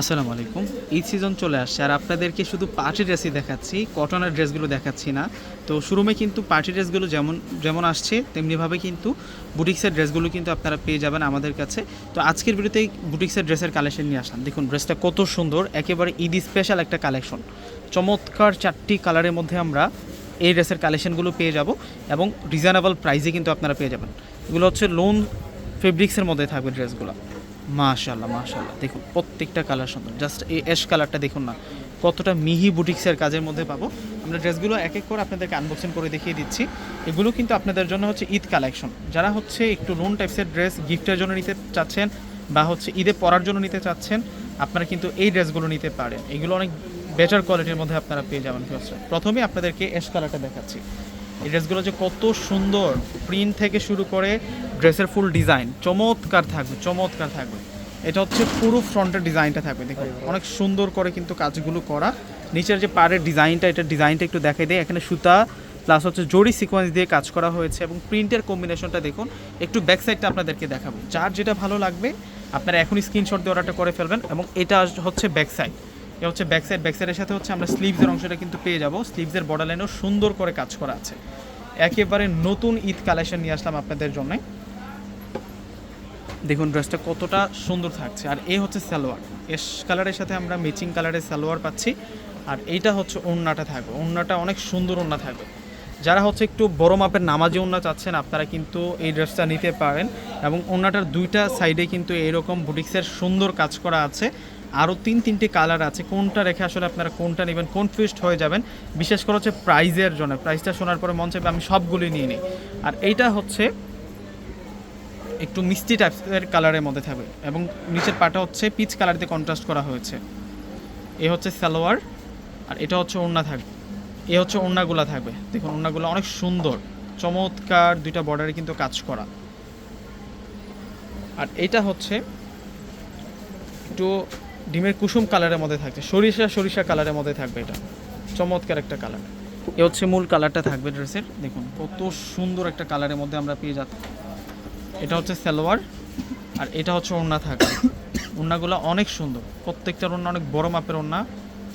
আসসালামু আলাইকুম। ঈদ সিজন চলে আসছে আর আপনাদেরকে শুধু পার্টি ড্রেসই দেখাচ্ছি কটনের ড্রেসগুলো দেখাচ্ছি না। তো শোরুমে কিন্তু পার্টি ড্রেসগুলো যেমন যেমন আসছে তেমনিভাবে কিন্তু বুটিক্সের ড্রেসগুলো কিন্তু আপনারা পেয়ে যাবেন আমাদের কাছে। তো আজকের ভিডিওতেই বুটিক্সের ড্রেসের কালেকশন নিয়ে আসলাম। দেখুন ড্রেসটা কত সুন্দর, একেবারে ঈদ স্পেশাল একটা কালেকশন চমৎকার চারটি কালারের মধ্যে আমরা এই ড্রেসের কালেকশনগুলো পেয়ে যাব এবং রিজনেবল প্রাইসে কিন্তু আপনারা পেয়ে যাবেন। এগুলো হচ্ছে লোন ফেব্রিক্সের মধ্যে থাকবে ড্রেসগুলো মাশাল্লাহ মাশাল্লাহ দেখুন, প্রত্যেকটা কালার সুন্দর। জাস্ট এই অ্যাশ কালারটা দেখুন না, কতটা মিহি বুটিক্সের কাজের মধ্যে পাবো। আমরা ড্রেসগুলো এক এক করে আপনাদেরকে আনবক্সিং করে দেখিয়ে দিচ্ছি। এগুলো কিন্তু আপনাদের জন্য হচ্ছে ঈদ কালেকশন যারা হচ্ছে একটু লোন টাইপসের ড্রেস গিফটের জন্য নিতে চাচ্ছেন বা হচ্ছে ঈদে পরার জন্য নিতে চাচ্ছেন, আপনারা কিন্তু এই ড্রেসগুলো নিতে পারেন। এগুলো অনেক বেটার কোয়ালিটির মধ্যে আপনারা পেয়ে যাবেন। প্রথমে আপনাদেরকে অ্যাশ কালারটা দেখাচ্ছি। এই ড্রেসগুলো যে কত সুন্দর প্রিন্ট থেকে শুরু করে ড্রেসের ফুল ডিজাইন চমৎকার থাকবে চমৎকার থাকবে। এটা হচ্ছে পুরো ফ্রন্টের ডিজাইনটা থাকবে দেখুন। অনেক সুন্দর করে কিন্তু কাজগুলো করা। নিচের যে পাড়ের ডিজাইনটা এটা ডিজাইনটা একটু দেখাই দেয় এখানে সুতা প্লাস হচ্ছে জরি সিকোয়েন্স দিয়ে কাজ করা হয়েছে এবং প্রিন্টের কম্বিনেশনটা দেখুন। একটু ব্যাক সাইডটা আপনাদেরকে দেখাবো। যার যেটা ভালো লাগবে আপনারা এখনই স্ক্রিনশট দিয়ে অর্ডারটা করে ফেলবেন এবং এটা হচ্ছে ব্যাক সাইড এ হচ্ছে ব্যাক সাইড ব্যাক সাইডের সাথে হচ্ছে আমরা স্লিভসের অংশটা কিন্তু পেয়ে যাব। স্লিভসের বর্ডার লাইনেও সুন্দর করে কাজ করা আছে। একেবারে নতুন ঈদ কালেকশন নিয়ে আসলাম আপনাদের জন্য। দেখুন ড্রেসটা কতটা সুন্দর থাকছে। আর এই হচ্ছে সালোয়ার। এস কালারের সাথে আমরা ম্যাচিং কালারের সালোয়ার পাচ্ছি। আর এইটা হচ্ছে ওড়নাটা থাকবে। ওড়নাটা অনেক সুন্দর ওড়না থাকবে। যারা হচ্ছে একটু বড় মাপের নামাজি ওড়না চাচ্ছেন, আপনারা কিন্তু এই ড্রেসটা নিতে পারেন। এবং ওড়নাটার দুইটা সাইডে কিন্তু এরকম বুটিক্সের সুন্দর কাজ করা আছে। আরও তিন, তিনটি কালার আছে। কোনটা রেখে আসলে আপনারা কোনটা নেবেন কনফিউজড হয়ে যাবেন? বিশেষ করে হচ্ছে প্রাইজের জন্য। প্রাইসটা শোনার পরে মন চাইবে আমি সবগুলি নিয়ে নিই। আর এইটা হচ্ছে একটু মিষ্টি টাইপের কালারের মধ্যে থাকবে। এবং নিচের পাটা হচ্ছে পিচ কালার দিয়ে কন্ট্রাস্ট করা হয়েছে। এ হচ্ছে সালোয়ার, আর এটা হচ্ছে ওড়না থাকবে। এ হচ্ছে ওড়নাগুলা থাকবে। দেখুন, ওড়নাগুলো অনেক সুন্দর। চমৎকার দুইটা বর্ডারে কিন্তু কাজ করা। আর এটা হচ্ছে একটু ডিমের কুসুম কালারের মধ্যে থাকছে। সরিষা সরিষা কালারের মধ্যে থাকবে এটা। চমৎকার একটা কালার এ হচ্ছে মূল কালারটা থাকবে ড্রেসের দেখুন, কত সুন্দর একটা কালারের মধ্যে আমরা পেয়ে যাচ্ছি। এটা হচ্ছে সালোয়ার, আর এটা হচ্ছে ওড়না থাকবে। ওড়নাগুলো অনেক সুন্দর। প্রত্যেকটার ওড়না অনেক বড় মাপের ওড়না,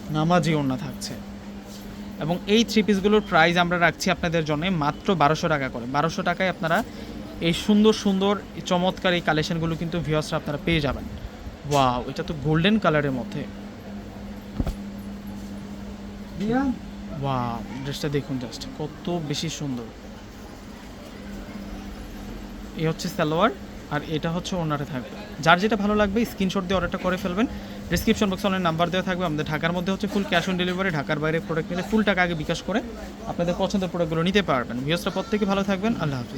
নামাজি ওড়না থাকছে। এবং এই থ্রি পিসগুলোর প্রাইস আমরা রাখছি আপনাদের জন্য মাত্র বারোশো টাকা করে। বারোশো টাকায় আপনারা এই সুন্দর সুন্দর চমৎকার এই কালেকশনগুলো কিন্তু ভিউয়ার্সরা আপনারা পেয়ে যাবেন। ওয়াও এটা তো গোল্ডেন কালারের মধ্যে। ওয়াও ড্রেসটা দেখুন জাস্ট কত বেশি সুন্দর। এই হচ্ছে সালোয়ার আর এটা হচ্ছে ওনারে থাকবে। যার যেটা ভালো লাগবে স্ক্রিনশট দিয়ে অর্ডারটা করে ফেলবেন। ডিসক্রিপশন বক্সে অনেক নাম্বার দেওয়া থাকবে। আমাদের ঢাকার মধ্যে হচ্ছে ফুল ক্যাশ অন ডেলিভারি ঢাকার বাইরে প্রোডাক্ট নিলে ফুল টাকা আগে বিকাশ করে আপনাদের পছন্দের প্রোডাক্টগুলো নিতে পারবেন। ভিউসটা প্রত্যেকে ভালো থাকবেন। আল্লাহ হাফিজ।